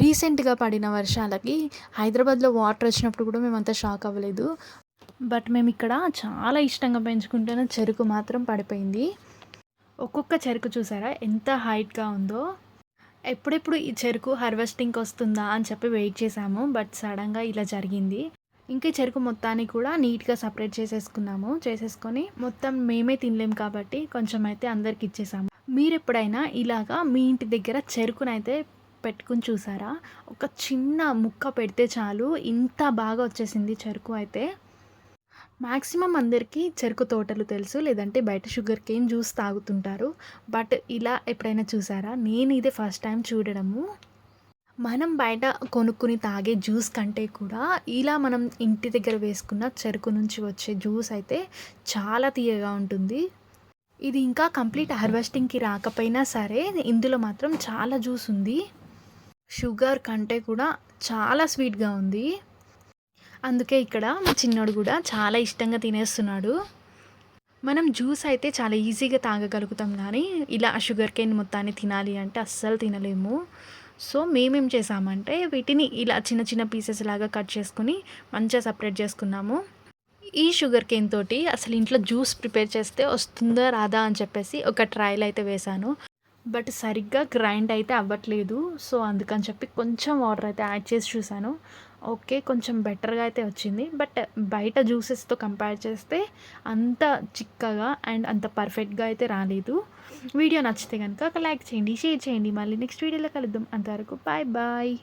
రీసెంట్గా పడిన వర్షాలకి హైదరాబాద్లో వాటర్ వచ్చినప్పుడు కూడా మేమంతా షాక్ అవ్వలేదు. బట్ మేము ఇక్కడ చాలా ఇష్టంగా పెంచుకుంటున్న చెరుకు మాత్రం పడిపోయింది. ఒక్కొక్క చెరుకు చూసారా? ఎంత హైట్గా ఉందో. ఎప్పుడెప్పుడు ఈ చెరుకు హార్వెస్టింగ్కి వస్తుందా అని చెప్పి వెయిట్ చేసాము. బట్ సడన్గా ఇలా జరిగింది. ఇంకా చెరుకు మొత్తాన్ని కూడా నీట్గా సపరేట్ చేసేసుకున్నాము. చేసేసుకొని మొత్తం మేమే తినలేము కాబట్టి కొంచెం అయితే అందరికి ఇచ్చేసాము. మీరు ఎప్పుడైనా ఇలాగా మీ ఇంటి దగ్గర చెరుకునైతే పెట్టుకుని చూసారా? ఒక చిన్న ముక్క పెడితే చాలు. ఇంత బాగా వచ్చేసింది చెరుకు అయితే. మ్యాక్సిమం అందరికీ చెరుకు తోటలు తెలుసు లేదంటే బయట షుగర్ కేన్ జ్యూస్ తాగుతుంటారు. బట్ ఇలా ఎప్పుడైనా చూసారా? నేను ఇదే ఫస్ట్ టైం చూడడము. మనం బయట కొనుక్కుని తాగే జ్యూస్ కంటే కూడా ఇలా మనం ఇంటి దగ్గర వేసుకున్న చెరుకు నుంచి వచ్చే జ్యూస్ అయితే చాలా తీయగా ఉంటుంది. ఇది ఇంకా కంప్లీట్ హార్వెస్టింగ్కి రాకపోయినా సరే ఇందులో మాత్రం చాలా జ్యూస్ ఉంది. షుగర్ కంటే కూడా చాలా స్వీట్గా ఉంది. అందుకే ఇక్కడ మా చిన్నోడు కూడా చాలా ఇష్టంగా తినేస్తున్నాడు. మనం జ్యూస్ అయితే చాలా ఈజీగా తాగగలుగుతాం కానీ ఇలా షుగర్ కేన్ మొత్తాన్ని తినాలి అంటే అస్సలు తినలేము. సో మేమేం చేసామంటే వీటిని ఇలా చిన్న చిన్న పీసెస్ లాగా కట్ చేసుకుని మంచిగా సపరేట్ చేసుకున్నాము. ఈ షుగర్ కేన్ తోటి అసలు ఇంట్లో జ్యూస్ ప్రిపేర్ చేస్తే వస్తుందా రాదా అని చెప్పేసి ఒక ట్రయల్ అయితే వేశాను బట్ సరిగ్గా గ్రైండ్ అయితే అవ్వట్లేదు. సో అందుకని చెప్పి కొంచెం వాటర్ అయితే యాడ్ చేసి చూశాను. ఓకే కొంచెం బెటర్గా అయితే వచ్చింది. బట్ బయట జ్యూసెస్తో కంపేర్ చేస్తే అంత చిక్కగా అండ్ అంత పర్ఫెక్ట్గా అయితే రాలేదు. వీడియో నచ్చితే కనుక ఒక లైక్ చేయండి షేర్ చేయండి. మళ్ళీ నెక్స్ట్ వీడియోలో కలుద్దాం. అంతవరకు బాయ్ బాయ్.